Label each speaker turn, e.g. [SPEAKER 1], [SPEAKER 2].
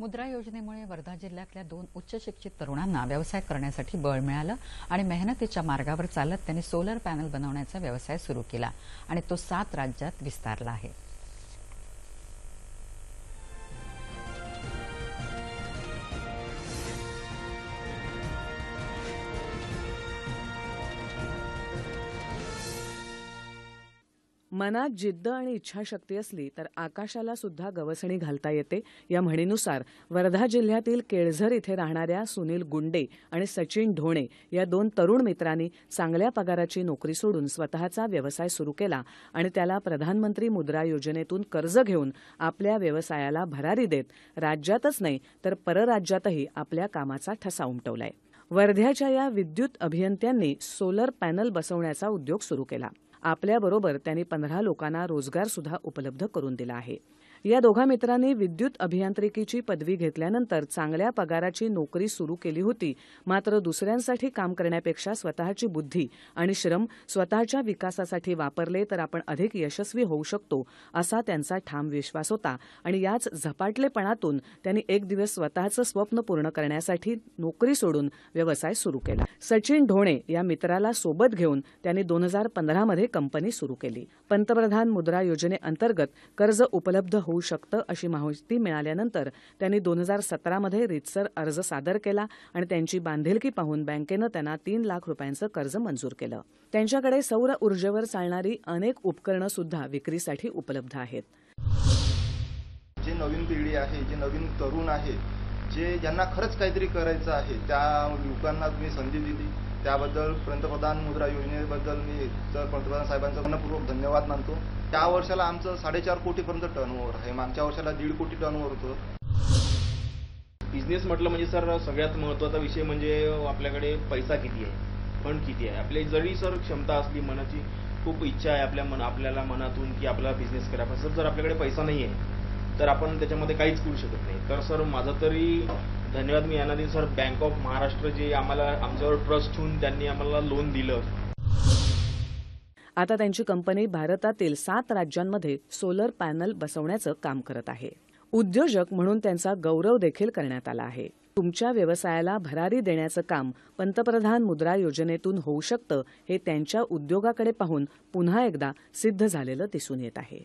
[SPEAKER 1] मुद्रा योजनेमुळे वर्धा जिल्ह्यातल्या दोन उच्च शिक्षित तरुणांना व्यवसाय करण्यासाठी बळ मिळालं आणि मेहनतीच्या मार्गावर चालत त्यांनी सोलर पॅनल बनवण्याचा व्यवसाय सुरू केला आणि तो सात राज्यात विस्तारला आहे.
[SPEAKER 2] मनात जिद्द आणि इच्छाशक्ती असली तर आकाशाला सुद्धा गवसणी घालता येते. या म्हणीनुसार वर्धा जिल्ह्यातील केळझर इथे राहणाऱ्या सुनील गुंडे आणि सचिन ढोणे या दोन तरुण मित्रांनी चांगल्या पगाराची नोकरी सोडून स्वतःचा व्यवसाय सुरू केला आणि त्याला प्रधानमंत्री मुद्रा योजनेतून कर्ज घेऊन आपल्या व्यवसायाला भरारी देत राज्यातच नाही तर परराज्यातही आपल्या कामाचा ठसा उमटवलाय. वर्ध्याच्या या विद्युत अभियंत्यांनी सोलर पॅनल बसवण्याचा उद्योग सुरू केला. आपल्याबरोबर त्यांनी पंधरा लोकांना रोजगार सुद्धा उपलब्ध करून दिला आहे. या दोघा मित्रांनी विद्युत अभियांत्रिकीची पदवी घेतल्यानंतर चांगल्या पगाराची नोकरी सुरू केली होती. मात्र दुसऱ्यांसाठी काम करण्यापेक्षा स्वतःची बुद्धी आणि श्रम स्वतःच्या विकासासाठी वापरले तर आपण अधिक यशस्वी होऊ शकतो असा त्यांचा ठाम विश्वास होता. आणि याच झपाटलेपणातून त्यांनी एक दिवस स्वतःचं स्वप्न पूर्ण करण्यासाठी नोकरी सोडून व्यवसाय सुरू केला. सचिन ढोणे या मित्राला सोबत घेऊन त्यांनी दोन हजार पंधरामध्ये कंपनी सुरू केली. पंतप्रधान मुद्रा योजनेअंतर्गत कर्ज उपलब्ध होऊ होऊ शकतं अशी माहिती मिळाल्यानंतर त्यांनी दोन हजार सतरामध्ये रितसर अर्ज सादर केला आणि त्यांची बांधिलकी पाहून बँकेनं त्यांना तीन लाख रुपयांचं कर्ज मंजूर केलं. त्यांच्याकडे सौर ऊर्जेवर चालणारी अनेक उपकरणं सुद्धा विक्रीसाठी उपलब्ध आहेत.
[SPEAKER 3] जे नवीन पिढी आहे जे नवीन तरुण आहे जे ज्यांना खरंच काहीतरी करायचं आहे त्या युवकांना तुम्ही संधी दिली. त्याबद्दल पंतप्रधान मुद्रा योजनेबद्दल मी तर पंतप्रधान साहेबांचा मनपूर्वक धन्यवाद मानतो. त्या वर्षाला आमचं साडेचार कोटीपर्यंत टर्नओव्हर आहे. मागच्या वर्षाला दीड कोटी टर्नओव्हर होतं.
[SPEAKER 4] बिझनेस म्हटलं म्हणजे सर सगळ्यात महत्त्वाचा विषय म्हणजे आपल्याकडे पैसा किती आहे? फंड किती आहे? आपली जरी सर क्षमता असली मनाची खूप इच्छा आहे आपल्या मन आपल्याला मनातून की आपल्याला बिझनेस करायचा सर जर आपल्याकडे पैसा नाही आहे तर आपण त्याच्यामध्ये काहीच करू शकत नाही. तर सर माझं तरी धन्यवाद. मी यांना देईन सर. बँक ऑफ महाराष्ट्र जे आम्हाला आमच्यावर ट्रस्ट ठेवून त्यांनी आम्हाला लोन दिलं.
[SPEAKER 2] आता त्यांची कंपनी भारतातील सात राज्यांमध्ये सोलर पॅनल बसवण्याचं काम करत आहे. उद्योजक म्हणून त्यांचा गौरव देखील करण्यात आला आहे. तुमच्या व्यवसायाला भरारी देण्याचं काम पंतप्रधान मुद्रा योजनेतून होऊ शकतं हे त्यांच्या उद्योगाकडे पाहून पुन्हा एकदा सिद्ध झालेलं दिसून येत आहे.